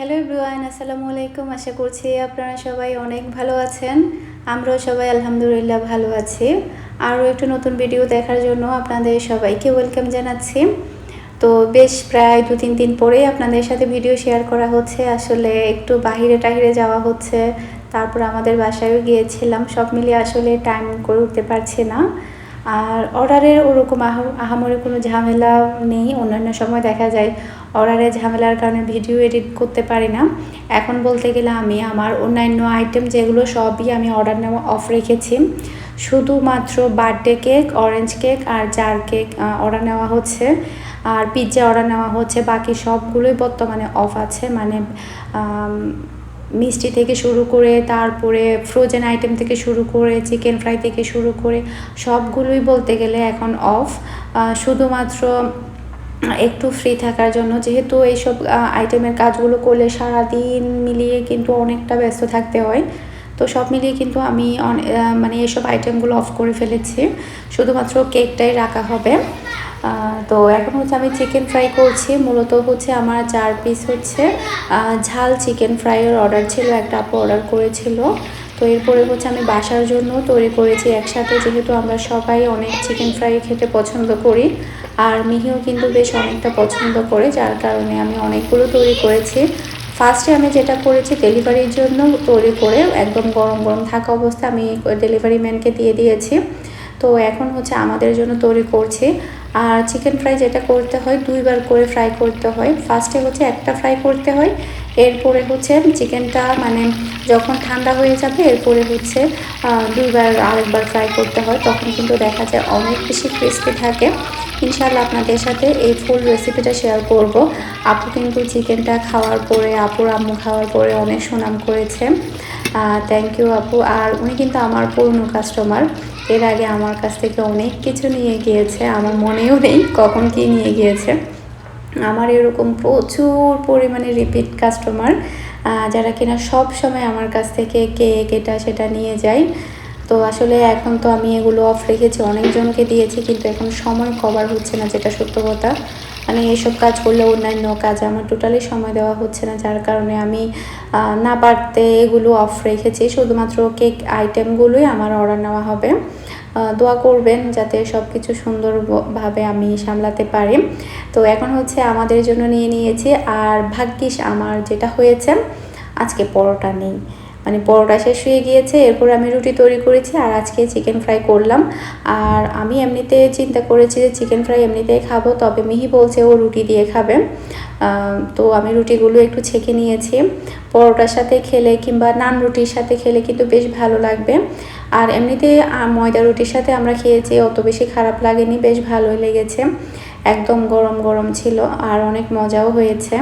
Hello everyone আসসালামু আলাইকুম। আশা করছি আপনারা সবাই অনেক ভালো আছেন। আমরাও সবাই আলহামদুলিল্লাহ ভালো আছি। আরও একটু নতুন ভিডিও দেখার জন্য আপনাদের সবাইকে ওয়েলকাম জানাচ্ছি। তো বেশ প্রায় দু তিন দিন পরেই আপনাদের সাথে ভিডিও শেয়ার করা হচ্ছে। আসলে একটু বাহিরে টাহিরে যাওয়া হচ্ছে। তারপর আমাদের বাসায়ও গিয়েছিলাম। সব মিলিয়ে আসলে টাইম করে উঠতে পারছি না। আর অর্ডারের ওরকম আহ- আহামরি কোনো ঝামেলা নেই। অন্যান্য সময় দেখা যায় অর্ডারের ঝামেলার কারণে ভিডিও এডিট করতে পারি না। এখন বলতে গেলে আমি আমার অন্যান্য আইটেম যেগুলো সবই আমি অর্ডার নেওয়া অফ রেখেছি। শুধুমাত্র বার্থডে কেক অরেঞ্জ কেক আর জার কেক অর্ডার নেওয়া হচ্ছে। আর পিৎজা অর্ডার নেওয়া হচ্ছে। বাকি সবগুলোই বর্তমানে অফ আছে। মানে মিষ্টি থেকে শুরু করে তারপরে ফ্রোজেন আইটেম থেকে শুরু করে চিকেন ফ্রাই থেকে শুরু করে সবগুলোই বলতে গেলে এখন অফ শুধুমাত্র একটু ফ্রি থাকার জন্য। যেহেতু এইসব আইটেমের কাজগুলো করলে সারাদিন মিলিয়ে কিন্তু অনেকটা ব্যস্ত থাকতে হয়। তো সব মিলিয়ে কিন্তু আমি মানে এসব আইটেমগুলো অফ করে ফেলেছি। শুধুমাত্র কেকটাই রাখা হবে। তো এখন হচ্ছে আমি চিকেন ফ্রাই করছি। মূলত হচ্ছে আমার চার পিস হচ্ছে ঝাল চিকেন ফ্রাইয়ের অর্ডার ছিল, একটা আপু অর্ডার করেছিল। তো এরপরে হচ্ছে আমি বাসার জন্য তৈরি করেছি। একসাথে যেহেতু আমরা সবাই অনেক চিকেন ফ্রাই খেতে পছন্দ করি, আর মিহিও কিন্তু বেশ অনেকটা পছন্দ করে, যার কারণে আমি অনেকগুলো তৈরি করেছি। ফার্স্টে আমি যেটা করেছি ডেলিভারির জন্য তৈরি করে একদম গরম গরম থাকা অবস্থা আমি ডেলিভারি ম্যানকে দিয়ে দিয়েছি। তো এখন হচ্ছে আমাদের জন্য তৈরি করছি। আর চিকেন ফ্রাই যেটা করতে হয়, দুইবার করে ফ্রাই করতে হয়। ফার্স্টে হচ্ছে একটা ফ্রাই করতে হয় এরপরে হচ্ছে চিকেনটা মানে যখন ঠান্ডা হয়ে যাবে, এরপরে হচ্ছে দুইবার আরেকবার ফ্রাই করতে হয়। তখন কিন্তু দেখা যায় অনেক বেশি ক্রিস্পি থাকে। ইনশাআল্লাহ আপনাদের সাথে এই ফুল রেসিপিটা শেয়ার করব। আপু কিন্তু চিকেনটা খাওয়ার পরে, আপুর আম্মু খাওয়ার পরে অনেক সুনাম করেছে। থ্যাংক ইউ আপু। আর উনি কিন্তু আমার পুরনো কাস্টমার এর আগে আমার কাছ থেকে অনেক কিছু নিয়ে গিয়েছে। আমার মনেও নেই কখন কি নিয়ে গিয়েছে। আমার এরকম প্রচুর পরিমাণে রিপিট কাস্টমার যারা কিনা সব সময় আমার কাছ থেকে কেক এটা সেটা নিয়ে যায়। তো আসলে এখন তো আমি এগুলো অফ রেখেছি, অনেকজনকে দিয়েছি, কিন্তু এখন সময় কভার হচ্ছে না, যেটা সত্য কথা। মানে এইসব কাজ করলে অন্যান্য কাজ, আমার টোটালি সময় দেওয়া হচ্ছে না, যার কারণে আমি না পারতে এগুলো অফ রেখেছি। শুধুমাত্র কেক আইটেমগুলোই আমার অর্ডার নেওয়া হবে। দোয়া করবেন যাতে সব কিছু সুন্দরভাবে আমি সামলাতে পারি। তো এখন হচ্ছে আমাদের জন্য নিয়ে নিয়েছি। আর ভাগ্যিস আমার যেটা হয়েছে, আজকে পরোটা নেই। মানে পরোটা শেষ হয়ে গিয়েছে, এরপর আমি রুটি তৈরি করেছি আর আজকে চিকেন ফ্রাই করলাম। আর আমি এমনিতে চিন্তা করেছি যে চিকেন ফ্রাই এমনিতেই খাব, তবে মিহি বলছে ও রুটি দিয়ে খাবে। তো আমি রুটিগুলো একটু ছেঁকে নিয়েছি। পরোটার সাথে খেলে কিংবা নান রুটির সাথে খেলে কিন্তু বেশ ভালো লাগবে। আর এমনিতে ময়দা রুটির সাথে আমরা খেয়েছি, অত বেশি খারাপ লাগেনি, বেশ ভালোই লেগেছে। একদম গরম গরম ছিল, আর অনেক মজাও হয়েছে।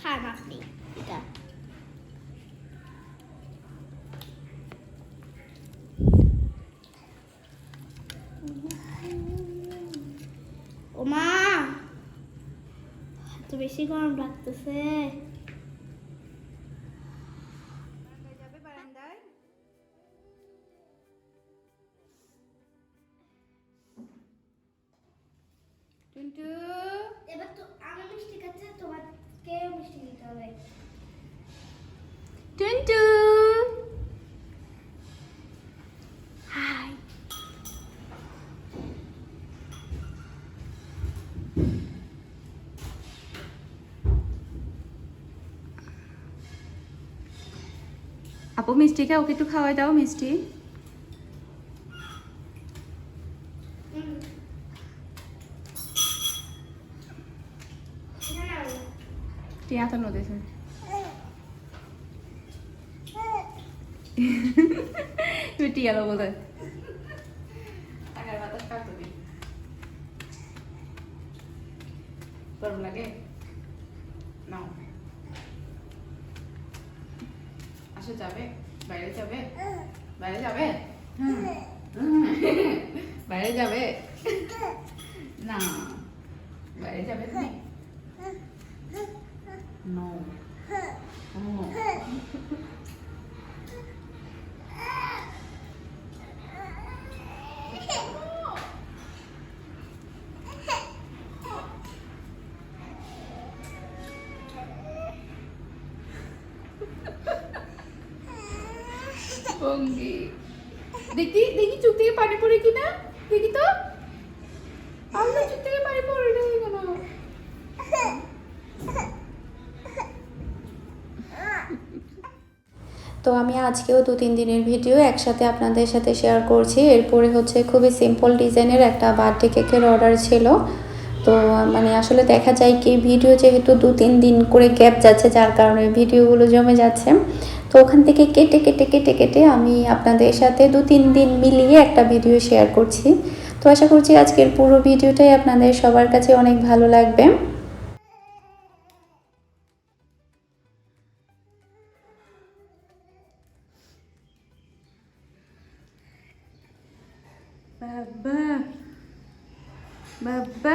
খান আপনি এটা ও মা এত বেশি গরম লাগতেছে। এবার তো আমি মিষ্টি খাচ্ছি তোমাকে মিষ্টি দিতে হবে। টুনটু হাই আপু মিষ্টিকে ওকে একটু খাওয়াই দাও মিষ্টি। টিয়া তো নদীছে তুমি লাগে? আসো যাবে বাইরে যাবে? বাইরে যাবে? বাইরে যাবে? না। বাইরে যাবে তুমি? নো দেখি দেখি পানি পড়ে কিনা? দেখি তো। থেকে পানি পড়ে কেন? তো আমি আজকেও দু তিন দিনের ভিডিও একসাথে আপনাদের সাথে শেয়ার করছি। এরপরে হচ্ছে খুবই সিম্পল ডিজাইনের একটা বার্থডে কেকের অর্ডার ছিল। তো মানে আসলে দেখা যায় কি, ভিডিও যেহেতু দু তিন দিন করে গ্যাপ যাচ্ছে, যার কারণে ভিডিওগুলো জমে যাচ্ছে। তো ওখান থেকে কেটে কেটে কেটে কেটে আমি আপনাদের সাথে দু, তিন দিন মিলিয়ে একটা ভিডিও শেয়ার করছি। তো আশা করছি আজকের পুরো ভিডিওটাই আপনাদের সবার কাছে অনেক ভালো লাগবে। বাবা বাবা।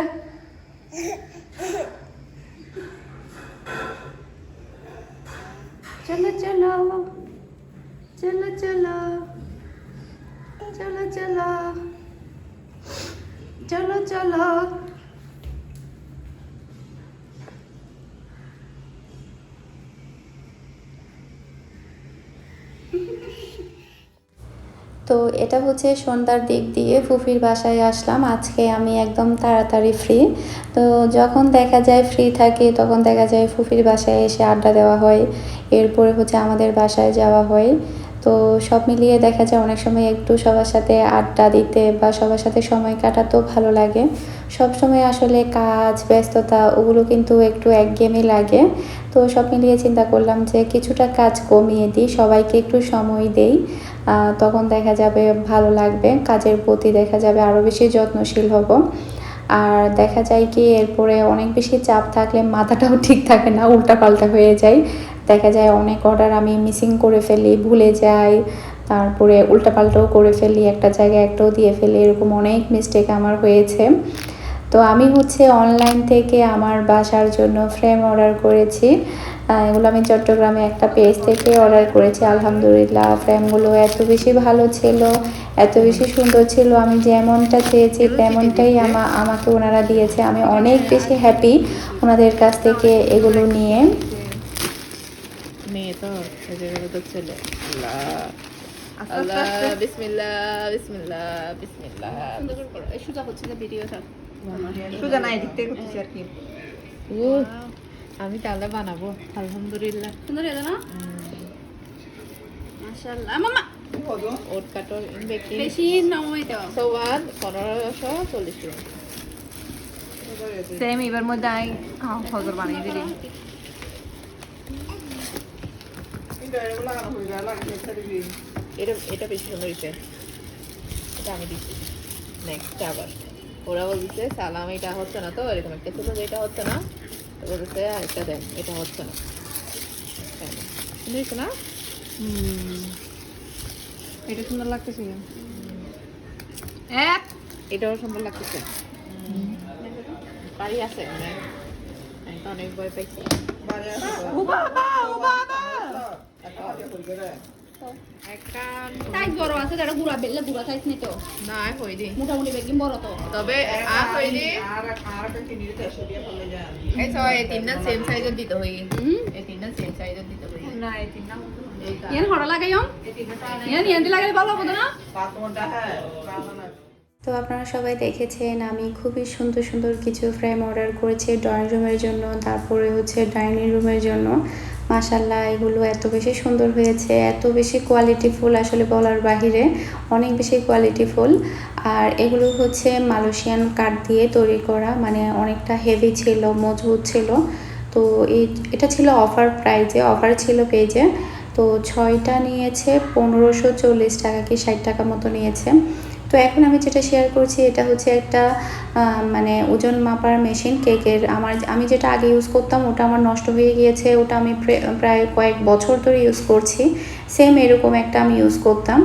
তো এটা হচ্ছে সন্ধ্যার দিক দিয়ে ফুফির বাসায় আসলাম। আজকে আমি একদম তাড়াতাড়ি ফ্রি তো যখন দেখা যায় ফ্রি থাকি, তখন দেখা যায় ফুফির বাসায় এসে আড্ডা দেওয়া হয়। এরপরে হচ্ছে আমাদের বাসায় যাওয়া হয়। তো সব মিলিয়ে দেখা যায় অনেক সময় একটু সবার সাথে আড্ডা দিতে বা সবার সাথে সময় কাটাতেও ভালো লাগে। সব সময় আসলে কাজ, ব্যস্ততা ওগুলো কিন্তু একটু একঘেয়েমি লাগে। তো সব মিলিয়ে চিন্তা করলাম যে কিছুটা কাজ কমিয়ে দিই, সবাইকে একটু সময় দেই। তখন দেখা যাবে ভালো লাগবে, কাজের প্রতি দেখা যাবে আরও বেশি যত্নশীল হব। আর দেখা যায় কি এরপরে অনেক বেশি চাপ থাকলে মাথাটাও ঠিক থাকে না, উল্টাপাল্টা হয়ে যায়। দেখা যায় অনেক অর্ডার আমি মিসিং করে ফেলি ভুলে যাই। তারপরে উল্টাপাল্টাও করে ফেলি একটা জায়গায় একটাও দিয়ে ফেলি এরকম অনেক মিস্টেক আমার হয়েছে। তো আমি হচ্ছে অনলাইন থেকে আমার বাসার জন্য ফ্রেম অর্ডার করেছি। এগুলো আমি চট্টগ্রামে একটা পেজ থেকে অর্ডার করেছি। আলহামদুলিল্লাহ ফ্রেমগুলো এত বেশি ভালো ছিল এত বেশি সুন্দর ছিল। আমি যেমনটা চেয়েছি তেমনটাই আমা আমাকে ওনারা দিয়েছে। আমি অনেক বেশি হ্যাপি ওনাদের কাছ থেকে এগুলো নিয়ে। মেয়ে তো এই জায়গাটা তো ছেলে আল্লাহ। আল্লাহ বিসমিল্লাহ বিসমিল্লাহ বিসমিল্লাহ। সুন্দর করে করো এই সুজা হচ্ছে যে ভিডিও থাক সোজা নাই। থেকে করতেছি আর কি। আমি তাহলে বানাবো। আলহামদুলিল্লাহ। সুন্দর হয়েছে না? মাশাআল্লাহ। মামা ওট কাটর বেকিং বেশি টাকা সেম এবার মধ্যে আই বানিয়ে দিলি। এটা এটা বেশি সুন্দর হয়েছে। এটা আমি দিচ্ছি। নেক্সট আবার। ওরা বলছে সালাম এটা হচ্ছে না তো এরকম একটা ছোটো এটা হচ্ছে না। বলছে আরেকটা দেন এটা হচ্ছে না। হ্যাঁ, না? এটা সুন্দর লাগতেছে। এক। এটাও সুন্দর লাগতেছে। বাড়ি আছে মানে অনেক ভয় পাইছি। একখান সাইজ বড় আছে যেটা গুড়া বেললে গুড়া সাইজ নিত না হই দি। মোটামুটি বড় তো। তবে আ হই দি। এই সব এই তিনটা সেম সাইজের দিতে হই। এই তিনটা সেম সাইজের দিতে হই। এই তিনটা না? তো আপনারা সবাই দেখেছেন আমি খুবই সুন্দর সুন্দর কিছু ফ্রেম অর্ডার করেছি ড্রয়িং রুমের জন্য তারপরে হচ্ছে ডাইনিং রুমের জন্য। মাসাল্লাহ এগুলো এত বেশি সুন্দর হয়েছে, এত বেশি কোয়ালিটি ফুল আসলে বলার বাহিরে, অনেক বেশি কোয়ালিটি ফুল। আর এগুলো হচ্ছে মালয়েশিয়ান কাঠ দিয়ে তৈরি করা মানে অনেকটা হেভি ছিল, মজবুত ছিল। তো এই, এটা ছিল অফার প্রাইজে অফার ছিল পেজে তো ছয়টা নিয়েছে, পনেরোশো চল্লিশ টাকা কি ষাট টাকা মতো নিয়েছে। তো এখন আমি যেটা শেয়ার করছি, এটা হচ্ছে একটা মানে ওজন মাপার মেশিন কেকের আমার, আমি যেটা আগে ইউজ করতাম, ওটা আমার নষ্ট হয়ে গিয়েছে, ওটা আমি প্রায় কয়েক বছর ধরে ইউজ করছি। সেম এরকম একটা আমি ইউজ করতাম।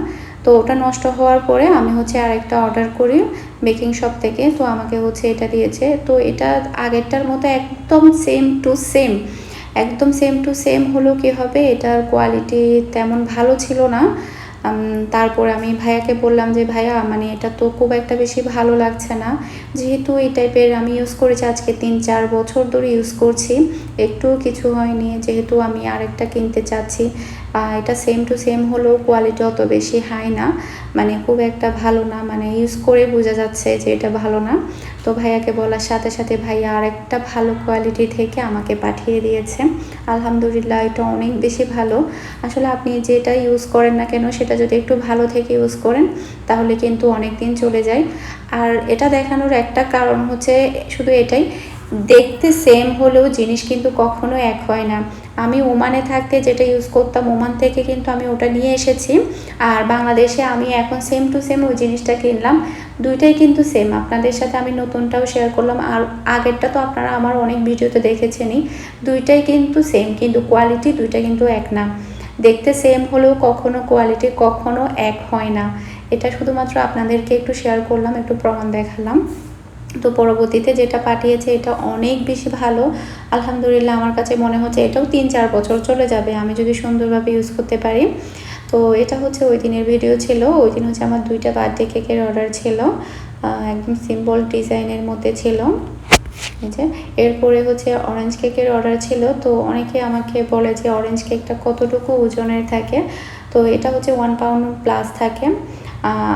তো ওটা নষ্ট হওয়ার পরে আমি হচ্ছে আরেকটা অর্ডার করি বেকিং শপ থেকে। তো আমাকে হচ্ছে এটা দিয়েছে। তো এটা আগেরটার মতো একদম সেম টু সেম একদম সেম টু সেম হলো কি হবে, এটার কোয়ালিটি তেমন ভালো ছিল না। তারপর আমি ভাইয়াকে বললাম যে, ভাইয়া মানে এটা তো খুব একটা বেশি ভালো লাগছে না। যেহেতু এই টাইপের আমি ইউজ করেছি, আজকে তিন, চার বছর ধরে ইউজ করছি। একটু কিছু হয়নি, যেহেতু আমি আরেকটা কিনতে চাচ্ছি। এটা সেম টু সেম হলেও কোয়ালিটি অত বেশি হাই না। মানে খুব একটা ভালো না। মানে ইউজ করে বোঝা যাচ্ছে যে, এটা ভালো না। তো ভাইয়াকে বলার সাথে সাথে ভাইয়া আর একটা ভালো কোয়ালিটি থেকে আমাকে পাঠিয়ে দিয়েছে। আলহামদুলিল্লাহ, এটা অনেক বেশি ভালো। আসলে আপনি যেটা ইউজ করেন না কেন, সেটা যদি একটু ভালো থেকে ইউজ করেন, তাহলে কিন্তু অনেক দিন চলে যায়। আর এটা দেখানোর একটা কারণ হচ্ছে, শুধু এটাই, দেখতে সেম হলেও জিনিস কিন্তু কখনো এক হয় না। আমি ওমানে থাকতে যেটা ইউজ করতাম ওমান থেকে কিন্তু আমি ওটা নিয়ে এসেছি। আর বাংলাদেশে আমি এখন সেম টু সেম ওই জিনিসটা কিনলাম। দুইটাই কিন্তু সেম আপনাদের সাথে আমি নতুনটাও শেয়ার করলাম। আর আগেরটা তো আপনারা আমার অনেক ভিডিওতে দেখেছেনই। দুইটাই কিন্তু সেম কিন্তু কোয়ালিটি দুইটা কিন্তু এক না। দেখতে সেম হলেও কখনো কোয়ালিটি কখনো এক হয় না। এটা শুধুমাত্র আপনাদেরকে একটু শেয়ার করলাম, একটু প্রমাণ দেখালাম। তো পরবর্তীতে যেটা পাঠিয়েছে, এটা অনেক বেশি ভালো। আলহামদুলিল্লাহ আমার কাছে মনে হচ্ছে এটাও তিন চার বছর চলে যাবে, আমি যদি সুন্দরভাবে ইউজ করতে পারি। তো এটা হচ্ছে ওই দিনের ভিডিও ছিল, ওই দিন হচ্ছে আমার দুইটা বার্থডে কেকের অর্ডার ছিল একদম সিম্পল ডিজাইনের মধ্যে ছিল। যে, এরপরে হচ্ছে অরেঞ্জ কেকের অর্ডার ছিল, তো অনেকে আমাকে বলে যে অরেঞ্জ কেকটা কতটুকু ওজনের থাকে? তো এটা হচ্ছে ওয়ান পাউন্ড প্লাস থাকে।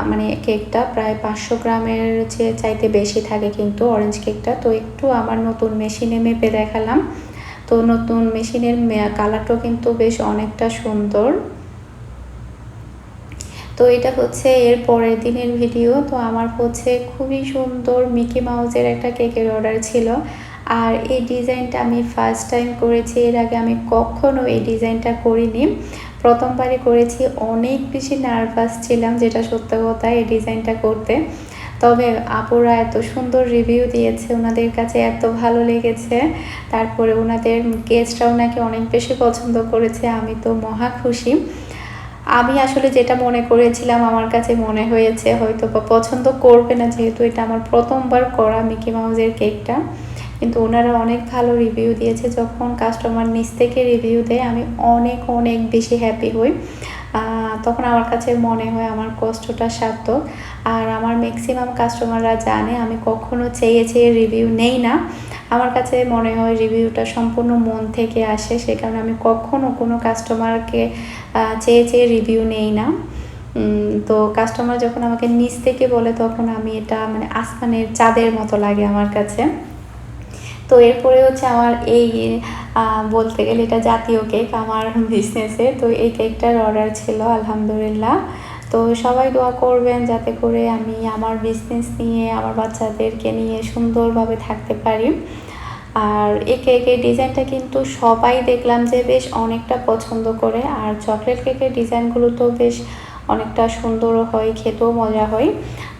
মানে কেকটা প্রায় পাঁচশো গ্রামের চেয়ে চাইতে বেশি থাকে কিন্তু অরেঞ্জ কেকটা। তো একটু আমার নতুন মেশিনে মেপে দেখালাম। তো নতুন মেশিনের কালারটাও কিন্তু বেশ অনেকটা সুন্দর। তো এটা হচ্ছে এর পরের দিনের ভিডিও তো আমার হচ্ছে খুবই সুন্দর মিকি মাউসের একটা কেকের অর্ডার ছিল। আর এই ডিজাইনটা আমি ফার্স্ট টাইম করেছি, এর আগে আমি কখনো এই ডিজাইনটা করিনি। প্রথমবারই করেছি, অনেক বেশি নার্ভাস ছিলাম যেটা সত্য কথা এই ডিজাইনটা করতে। তবে আপুরা এত সুন্দর রিভিউ দিয়েছে ওনাদের কাছে এত ভালো লেগেছে। তারপরে ওনাদের গেস্টরাও নাকি অনেক বেশি পছন্দ করেছে, আমি তো মহা খুশি। আমি আসলে যেটা মনে করেছিলাম, আমার কাছে মনে হয়েছে হয়তো বা পছন্দ করবে না যেহেতু এটা আমার প্রথমবার করা মিকি মাউসের কেকটা কিন্তু ওনারা অনেক ভালো রিভিউ দিয়েছে। যখন কাস্টমার নিচ থেকে রিভিউ দেয়, আমি অনেক অনেক বেশি হ্যাপি হই। তখন আমার কাছে মনে হয় আমার কষ্টটা সার্থক। আর আমার ম্যাক্সিমাম কাস্টমাররা জানে, আমি কখনো চেয়ে চেয়ে রিভিউ নেই না। আমার কাছে মনে হয় রিভিউটা সম্পূর্ণ মন থেকে আসে, সে কারণে আমি কখনো কোনো কাস্টমারকে চেয়ে চেয়ে রিভিউ নেই না। তো কাস্টমার যখন আমাকে নিচ থেকে বলে, তখন আমি এটা মানে আসমানের চাঁদের মতো লাগে আমার কাছে। তো এরপরে হচ্ছে আমার এই বলতে গেলে এটা জাতীয় কেক আমার বিজনেসে তো এই কেকটার অর্ডার ছিল, আলহামদুলিল্লাহ। তো সবাই দোয়া করবেন যাতে করে আমি আমার বিজনেস নিয়ে, আমার বাচ্চাদেরকে নিয়ে সুন্দরভাবে থাকতে পারি। আর এই কেকের ডিজাইনটা কিন্তু সবাই দেখলাম যে বেশ অনেকটা পছন্দ করে। আর চকলেট কেকের ডিজাইনগুলো তো বেশ অনেকটা সুন্দরও হয়, খেতেও মজা হয়।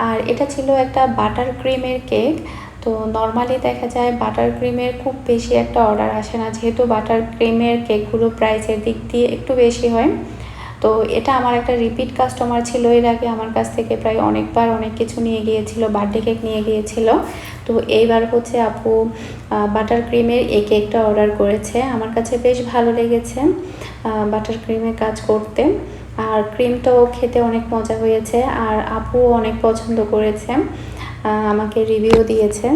আর এটা ছিল একটা বাটার ক্রিমের কেক তো নর্মালি দেখা যায় বাটার ক্রিমের খুব বেশি একটা অর্ডার আসে না। যেহেতু বাটার ক্রিমের কেকগুলো প্রাইসের দিক দিয়ে একটু বেশি হয়। তো এটা আমার একটা রিপিট কাস্টমার ছিল এর আগে আমার কাছ থেকে প্রায় অনেকবার অনেক কিছু নিয়ে গিয়েছিল বার্থডে কেক নিয়ে গিয়েছিল। তো এইবার হচ্ছে আপু বাটার ক্রিমের এই কেকটা অর্ডার করেছে। আমার কাছে বেশ ভালো লেগেছে বাটার ক্রিমের কাজ করতে। আর ক্রিমটাও খেতে অনেক মজা হয়েছে। আর আপু অনেক পছন্দ করেছে। আমাকে রিভিউ দিয়েছে